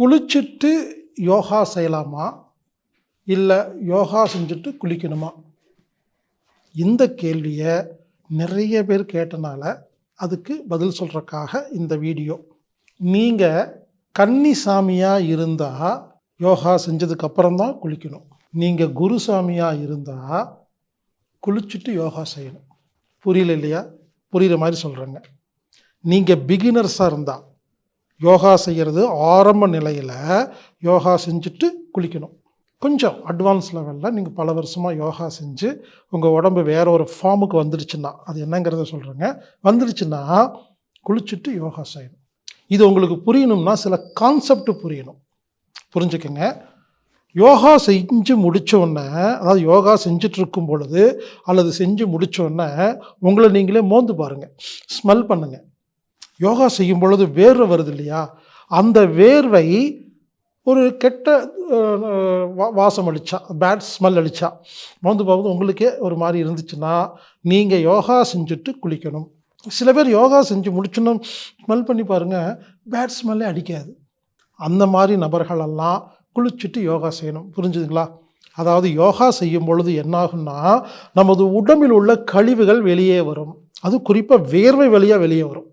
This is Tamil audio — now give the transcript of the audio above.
குளிச்சுட்டு யோகா செய்யலாமா? இல்லை யோகா செஞ்சுட்டு குளிக்கணுமா? இந்த கேள்வியை நிறைய பேர் கேட்டனால அதுக்கு பதில் சொல்கிறக்காக இந்த வீடியோ. நீங்கள் கன்னிசாமியாக இருந்தால் யோகா செஞ்சதுக்கப்புறம் தான் குளிக்கணும். நீங்கள் குருசாமியாக இருந்தால் குளிச்சுட்டு யோகா செய்யணும். புரியல இல்லையா? புரிகிற மாதிரி சொல்கிறேங்க நீங்கள் பிகினர்ஸாக இருந்தால் யோகா செய்கிறது ஆரம்ப நிலையில் யோகா செஞ்சுட்டு குளிக்கணும். கொஞ்சம் அட்வான்ஸ் லெவலில் நீங்கள் பல வருஷமாக யோகா செஞ்சு உங்கள் உடம்பு வேற ஒரு ஃபார்முக்கு வந்துடுச்சுன்னா அது என்னங்கிறத சொல்கிறேங்க வந்துடுச்சுன்னா குளிச்சுட்டு யோகா செய்யணும். இது உங்களுக்கு புரியணும்னா சில கான்செப்ட் புரியணும். புரிஞ்சுக்கங்க. யோகா செஞ்சு முடித்தோடனே அதாவது யோகா செஞ்சிட்ருக்கும் பொழுது அல்லது செஞ்சு முடித்தோடனே உங்களை நீங்களே மோந்து பாருங்கள் ஸ்மெல் பண்ணுங்கள் யோகா செய்யும் பொழுது வேர்வை வருது இல்லையா? அந்த வேர்வை ஒரு கெட்ட வா- வாசம் அடித்தா பேட் ஸ்மெல் அடித்தா மோந்து போகுது உங்களுக்கே ஒரு மாதிரி இருந்துச்சுன்னா நீங்கள் யோகா செஞ்சுட்டு குளிக்கணும். சில பேர் யோகா செஞ்சு முடிச்சுன்னு ஸ்மெல் பண்ணி பாருங்கள் பேட் ஸ்மெல்லே அடிக்காது. அந்த மாதிரி நபர்களெல்லாம் குளிச்சுட்டு யோகா செய்யணும். புரிஞ்சுதுங்களா? அதாவது யோகா செய்யும் பொழுது என்னாகும்னா நமது உடம்பில் உள்ள கழிவுகள் வெளியே வரும். அது குறிப்பாக வேர்வை வழியாக வெளியே வரும்.